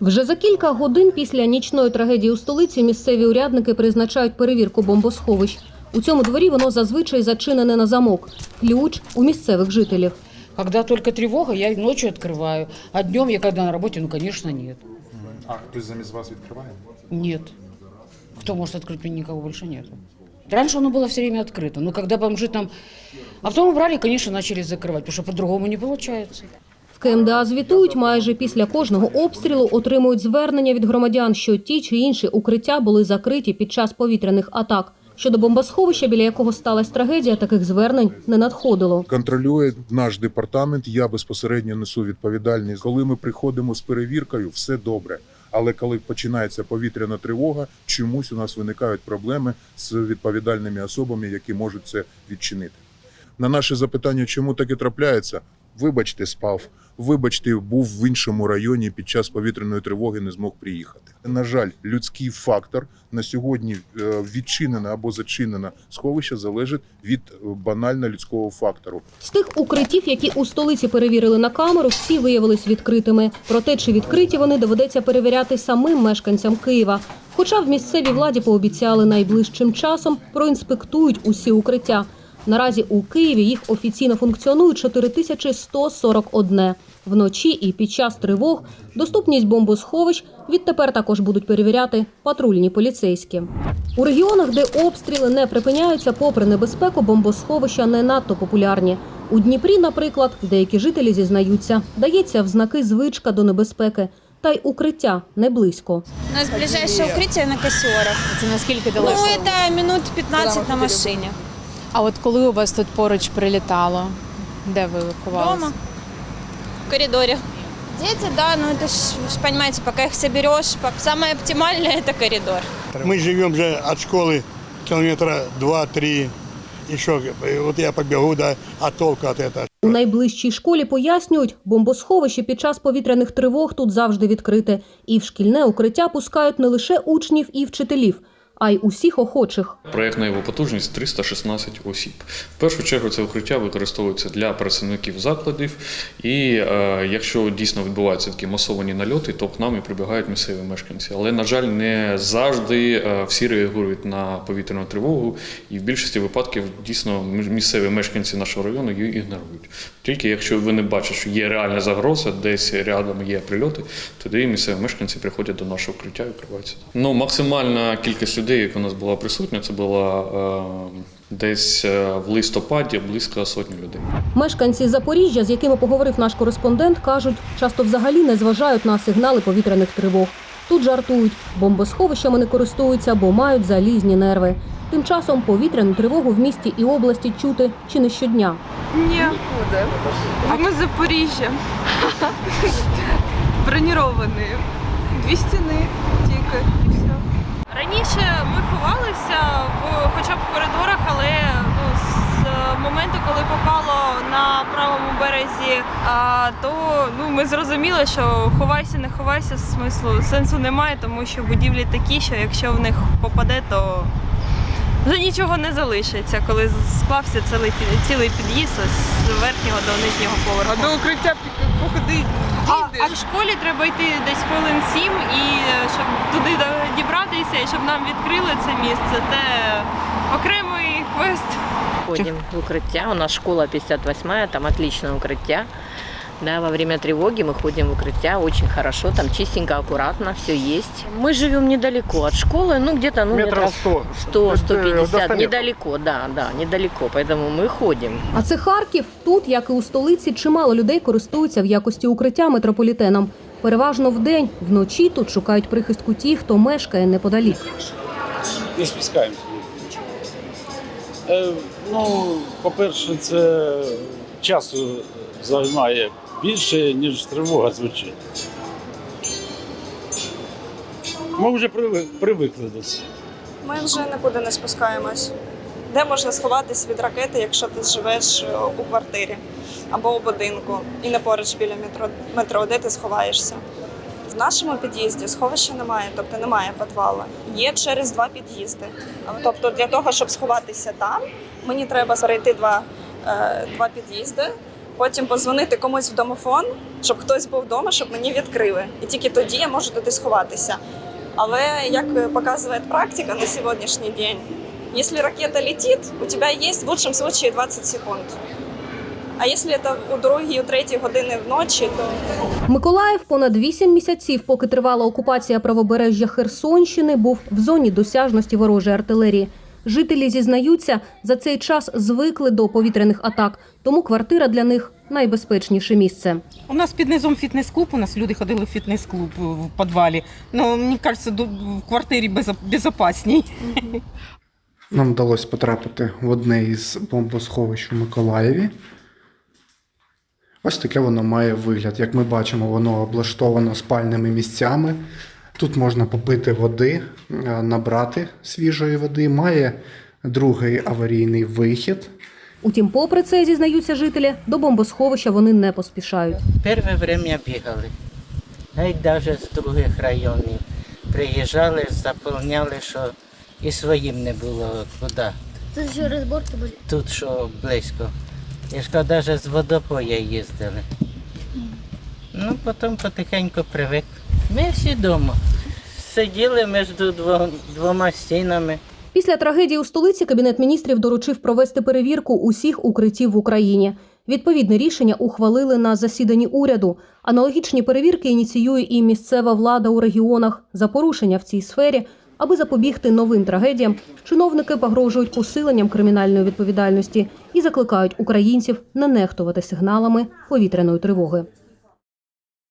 Вже за кілька годин після нічної трагедії у столиці місцеві урядники призначають перевірку бомбосховищ. У цьому дворі воно зазвичай зачинене на замок. Ключ у місцевих жителів. Когда только тревога, я и ночью открываю. А днем я когда на работе, ну, конечно, нет. А хтось замість вас відкриває? Нет. Кто может открыть мне? Никого больше нету. Раньше оно было все время открыто. Но когда бомжи там... А потом убрали, конечно, начали закрывать, потому что по-другому не получается. В КМДА звітують, майже після кожного обстрілу отримують звернення від громадян, що ті чи інші укриття були закриті під час повітряних атак. Щодо бомбосховища, біля якого сталася трагедія, таких звернень не надходило. Контролює наш департамент. Я безпосередньо несу відповідальність. Коли ми приходимо з перевіркою, все добре. Але коли починається повітряна тривога, чомусь у нас виникають проблеми з відповідальними особами, які можуть це відчинити. На наше запитання, чому таке трапляється, вибачте, спав. Вибачте, був в іншому районі під час повітряної тривоги, не змог приїхати. На жаль, людський фактор на сьогодні е, відчинене або зачинене сховище залежить від е, банально людського фактору. З тих укриттів, які у столиці перевірили на камеру, всі виявились відкритими. Проте, чи відкриті вони доведеться перевіряти самим мешканцям Києва. Хоча в місцевій владі пообіцяли найближчим часом проінспектують усі укриття. Наразі у Києві їх офіційно функціонує 4141. Вночі і під час тривог доступність бомбосховищ відтепер також будуть перевіряти патрульні поліцейські. У регіонах, де обстріли не припиняються, попри небезпеку, бомбосховища не надто популярні. У Дніпрі, наприклад, деякі жителі зізнаються, дається в знаки звичка до небезпеки, та й укриття не близько. У нас ближайшее укрытие на Кассиорах. Це наскільки Ну, далеко? это минут 15 на машине. А от коли у вас тут поруч прилітало? Де ви ховалися? Дома. В коридоре. Дети, да, ну это ж, вы ж понимаете, пока их соберешь, пок- самое оптимальное это коридор. Мы живем же от школы километра два-три. Еще вот я побегу, да, а толку от этого? У найближчій школі пояснюють, бомбосховище під час повітряних тривог тут завжди відкрите. І в шкільне укриття пускають не лише учнів і вчителів, а й усіх охочих. Проєктна його потужність 316 осіб. В першу чергу це укриття використовується для працівників закладів, і е, якщо дійсно відбуваються такі масовані нальоти, то к нам і прибігають місцеві мешканці. Але, на жаль, не завжди е, всі реагують на повітряну тривогу, і в більшості випадків дійсно місцеві мешканці нашого району її ігнорують. Тільки якщо вони бачать, що є реальна загроза, десь рядом є прильоти, тоді місцеві мешканці приходять до нашого укриття і укриваються. Ну, максимальна кількість людей, яка у нас була присутня, це була е, десь е, в листопаді близько сотні людей. Мешканці Запоріжжя, з якими поговорив наш кореспондент, кажуть, часто взагалі не зважають на сигнали повітряних тривог. Тут жартують, бомбосховищами не користуються, бо мають залізні нерви. Тим часом повітряну тривогу в місті і області чути чи не щодня. Нікуди. Бо ми з Запоріжжя. Броніровані. Дві стіни тільки. Раніше ми ховалися хоча б в коридорах, але ну, з моменту, коли попало на правому березі, то ну, ми зрозуміли, що ховайся, не ховайся, смислу сенсу немає, тому що будівлі такі, що якщо в них попаде, то вже нічого не залишиться, коли склався цілий, цілий під'їзд з верхнього до нижнього поверху. А до укриття походи А, а в школі треба йти десь хвилин сім, і е, щоб туди до- дібратися, і щоб нам відкрили це місце, це окремий квест. Ходим в укрытия. У нас школа 58, там отличное укрытие. Да, во время тревоги мы ходим в укрытия, очень хорошо, там чистенько, аккуратно, все есть. Мы живем недалеко от школы, ну где-то ну, метров 100. 100, 150, недалеко, да, да, недалеко, поэтому мы ходим. А це Харків. Тут, як і у столиці, чимало людей користуються в якості укриття метрополітеном. Переважно вдень, вночі тут шукають прихистку ті, хто мешкає неподалік. не спускаємося. Е, ну, по-перше, це часу займає більше, ніж тривога звучить. Ми вже привик- привикли до цього. Ми вже нікуди не спускаємось. Де можна сховатись від ракети, якщо ти живеш е, у квартирі або у будинку і не поруч біля метро, метро, де ти сховаєшся? В нашому під'їзді сховища немає, тобто немає підвалу. Є через два під'їзди. Тобто для того, щоб сховатися там, мені треба перейти два, е, два під'їзди, потім позвонити комусь в домофон, щоб хтось був вдома, щоб мені відкрили. І тільки тоді я можу туди сховатися. Але як показує практика на сьогоднішній день, якщо ракета летить, у тебе є в лучшем случае 20 секунд. А якщо це у другій, у третій години вночі, то Миколаїв понад вісім місяців, поки тривала окупація правобережжя Херсонщини, був в зоні досяжності ворожої артилерії. Жителі зізнаються, за цей час звикли до повітряних атак, тому квартира для них найбезпечніше місце. У нас під низом фітнес-клуб, у нас люди ходили в фітнес-клуб в підвалі. Ну, мені кажеться, до- в квартирі безопасній. Нам вдалося потрапити в одне із бомбосховищ у Миколаєві. Ось таке воно має вигляд. Як ми бачимо, воно облаштовано спальними місцями. Тут можна попити води, е, набрати свіжої води. Має другий аварійний вихід. Утім, попри це, зізнаються жителі, до бомбосховища вони не поспішають. Перше время бігали. Навіть навіть з других районів. Приїжджали, заповняли, що і своїм не було куди. Тут же разборки были. Тут що близько. Я ж кажу, навіть з водопоя їздили. Ну, потім потихеньку привик. Ми всі вдома. Сиділи між двома стінами. Після трагедії у столиці Кабінет міністрів доручив провести перевірку усіх укриттів в Україні. Відповідне рішення ухвалили на засіданні уряду. Аналогічні перевірки ініціює і місцева влада у регіонах за порушення в цій сфері. Аби запобігти новим трагедіям, чиновники погрожують посиленням кримінальної відповідальності і закликають українців не нехтувати сигналами повітряної тривоги.